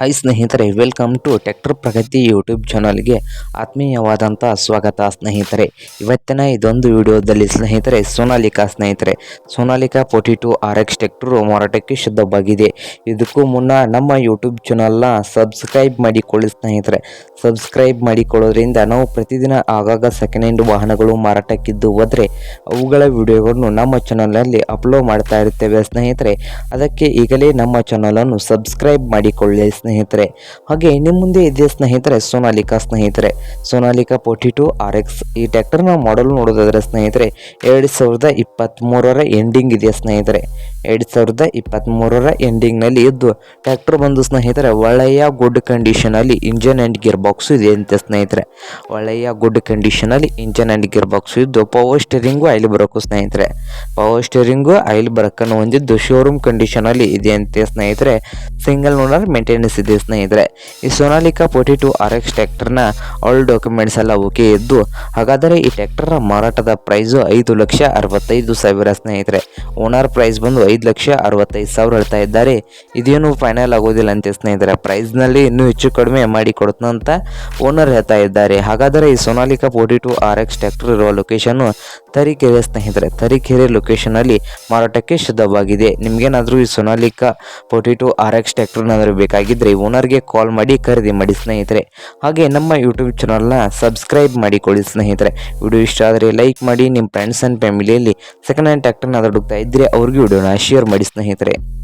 Hi ಸ್ನೇಹಿತರೆ welcome to tractor Pragati YouTube ಚಾನಲ್ಗೆ ಆತ್ಮೀಯವಾದಂಥ ಸ್ವಾಗತ ಸ್ನೇಹಿತರೆ. ಇವತ್ತಿನ ಇದೊಂದು ವಿಡಿಯೋದಲ್ಲಿ ಸ್ನೇಹಿತರೆ, ಸೋನಾಲಿಕಾ ಸ್ನೇಹಿತರೆ. Sonalika forty two R X tractor ಮಾರಾಟಕ್ಕೆ ಶುದ್ಧವಾಗಿದೆ. ಇದಕ್ಕೂ ಮುನ್ನ ನಮ್ಮ ಯೂಟ್ಯೂಬ್ ಚಾನಲ್ನ ಸಬ್ಸ್ಕ್ರೈಬ್ ಮಾಡಿಕೊಳ್ಳಿ ಸ್ನೇಹಿತರೆ. ಸಬ್ಸ್ಕ್ರೈಬ್ ಮಾಡಿಕೊಳ್ಳೋದ್ರಿಂದ ನಾವು ಪ್ರತಿದಿನ ಆಗಾಗ ಸೆಕೆಂಡ್ ಹ್ಯಾಂಡ್ ವಾಹನಗಳು ಮಾರಾಟಕ್ಕಿದ್ದು ಹೋದರೆ ಅವುಗಳ ವಿಡಿಯೋಗಳನ್ನು ನಮ್ಮ ಚಾನಲ್ನಲ್ಲಿ ಅಪ್ಲೋಡ್ ಮಾಡ್ತಾ ಇರ್ತೇವೆ ಸ್ನೇಹಿತರೆ. ಅದಕ್ಕೆ ಈಗಲೇ ನಮ್ಮ ಚಾನಲನ್ನು ಸಬ್ಸ್ಕ್ರೈಬ್ ಮಾಡಿಕೊಳ್ಳಿ ಸ್ನೇಹಿತರೆ. ಹಾಗೆ ನಿಮ್ಮ ಮುಂದೆ ಇದೆ ಸ್ನೇಹಿತರೆ, ಸೋನಾಲಿಕಾ ಸ್ನೇಹಿತರೆ. Sonalika forty two R X. ಈ ಟ್ಯಾಕ್ಟರ್ನ ಮಾಡಲು ನೋಡೋದಾದ್ರೆ ಸ್ನೇಹಿತರೆ, ಎರಡು ಸಾವಿರದ ಇಪ್ಪತ್ತ್ಮೂರರ ಎಂಡಿಂಗ್ ಇದೆ ಸ್ನೇಹಿತರೆ. ಎರಡು ಸಾವಿರದ ಇಪ್ಪತ್ತ್ಮೂರರ ಎಂಡಿಂಗ್ನಲ್ಲಿ ಇದ್ದು ಟ್ರ್ಯಾಕ್ಟರ್ ಬಂದು ಸ್ನೇಹಿತರೆ, ಒಳ್ಳೆಯ ಗುಡ್ ಕಂಡೀಷನಲ್ಲಿ ಇಂಜನ್ ಆ್ಯಂಡ್ ಗೇರ್ ಬಾಕ್ಸು ಇದೆ ಅಂತ ಸ್ನೇಹಿತರೆ. ಒಳ್ಳೆಯ ಗುಡ್ ಕಂಡೀಷನಲ್ಲಿ ಇಂಜನ್ ಆ್ಯಂಡ್ ಗೇರ್ ಬಾಕ್ಸು ಇದ್ದು ಪವರ್ ಸ್ಟೇರಿಂಗು ಆಯಿಲ್ ಬರೋಕು ಸ್ನೇಹಿತರೆ. ಪವರ್ ಸ್ಟೇರಿಂಗು ಆಯಿಲ್ ಬರಕನ್ನು ಹೊಂದಿದ್ದು ಶೋರೂಮ್ ಕಂಡೀಷನಲ್ಲಿ ಇದೆ ಅಂತ ಸ್ನೇಹಿತರೆ. ಸಿಂಗಲ್ ಓನರ್ ಮೇಂಟೆನೆನ್ಸ್ ಇದೆ ಸ್ನೇಹಿತರೆ. ಈ Sonalika forty two R X ಟ್ರ್ಯಾಕ್ಟರ್ನ ಆಲ್ ಡಾಕ್ಯುಮೆಂಟ್ಸ್ ಎಲ್ಲ ಓಕೆ ಇದ್ದು, ಹಾಗಾದರೆ ಈ ಟ್ರ್ಯಾಕ್ಟರ್ನ ಮಾರಾಟದ ಪ್ರೈಸು ಐದು ಲಕ್ಷ ಅರವತ್ತೈದು ಸಾವಿರ ಸ್ನೇಹಿತರೆ. ಓನರ್ ಪ್ರೈಸ್ ಬಂದು ಐದು ಲಕ್ಷ ಅರವತ್ತೈದು ಸಾವಿರ ಹೇಳ್ತಾ ಇದ್ದಾರೆ. ಇದೇನು ಫೈನಲ್ ಆಗೋದಿಲ್ಲ ಅಂತ ಸ್ನೇಹಿತರೆ. ಪ್ರೈಸ್ನಲ್ಲಿ ಇನ್ನೂ ಹೆಚ್ಚು ಕಡಿಮೆ ಮಾಡಿ ಅಂತ ಓನರ್ ಹೇಳ್ತಾ ಇದ್ದಾರೆ. ಹಾಗಾದರೆ ಈ Sonalika forty two R X tractor ಇರುವ ಲೊಕೇಶನ್ನು ತರೀಕೆರೆ ಸ್ನೇಹಿತರೆ. ತರೀಕೆರೆ ಲೊಕೇಶನಲ್ಲಿ ಮಾರಾಟಕ್ಕೆ ಶುದ್ಧವಾಗಿದೆ. ನಿಮಗೇನಾದರೂ ಈ Sonalika forty two R X ಟ್ರ್ಯಾಕ್ಟರ್ನಾದರೂ ಬೇಕಾಗಿದ್ದರೆ ಓನರ್ಗೆ ಕಾಲ್ ಮಾಡಿ ಖರೀದಿ ಮಾಡಿ ಸ್ನೇಹಿತರೆ. ಹಾಗೆ ನಮ್ಮ ಯೂಟ್ಯೂಬ್ ಚಾನಲ್ನ ಸಬ್ಸ್ಕ್ರೈಬ್ ಮಾಡಿಕೊಳ್ಳಿ ಸ್ನೇಹಿತರೆ. ವಿಡಿಯೋ ಇಷ್ಟ ಆದರೆ ಲೈಕ್ ಮಾಡಿ ನಿಮ್ಮ ಫ್ರೆಂಡ್ಸ್ ಆ್ಯಂಡ್ ಫ್ಯಾಮಿಲಿಯಲ್ಲಿ ಸೆಕೆಂಡ್ ಹ್ಯಾಂಡ್ ಟ್ಯಾಕ್ಟರ್ನಾದರೂ ಹುಡುಕ್ತಾ ಇದ್ದರೆ ಅವ್ರಿಗೆ ವಿಡಿಯೋನ ಶೇರ್ ಮಾಡಿ ಸ್ನೇಹಿತರೆ.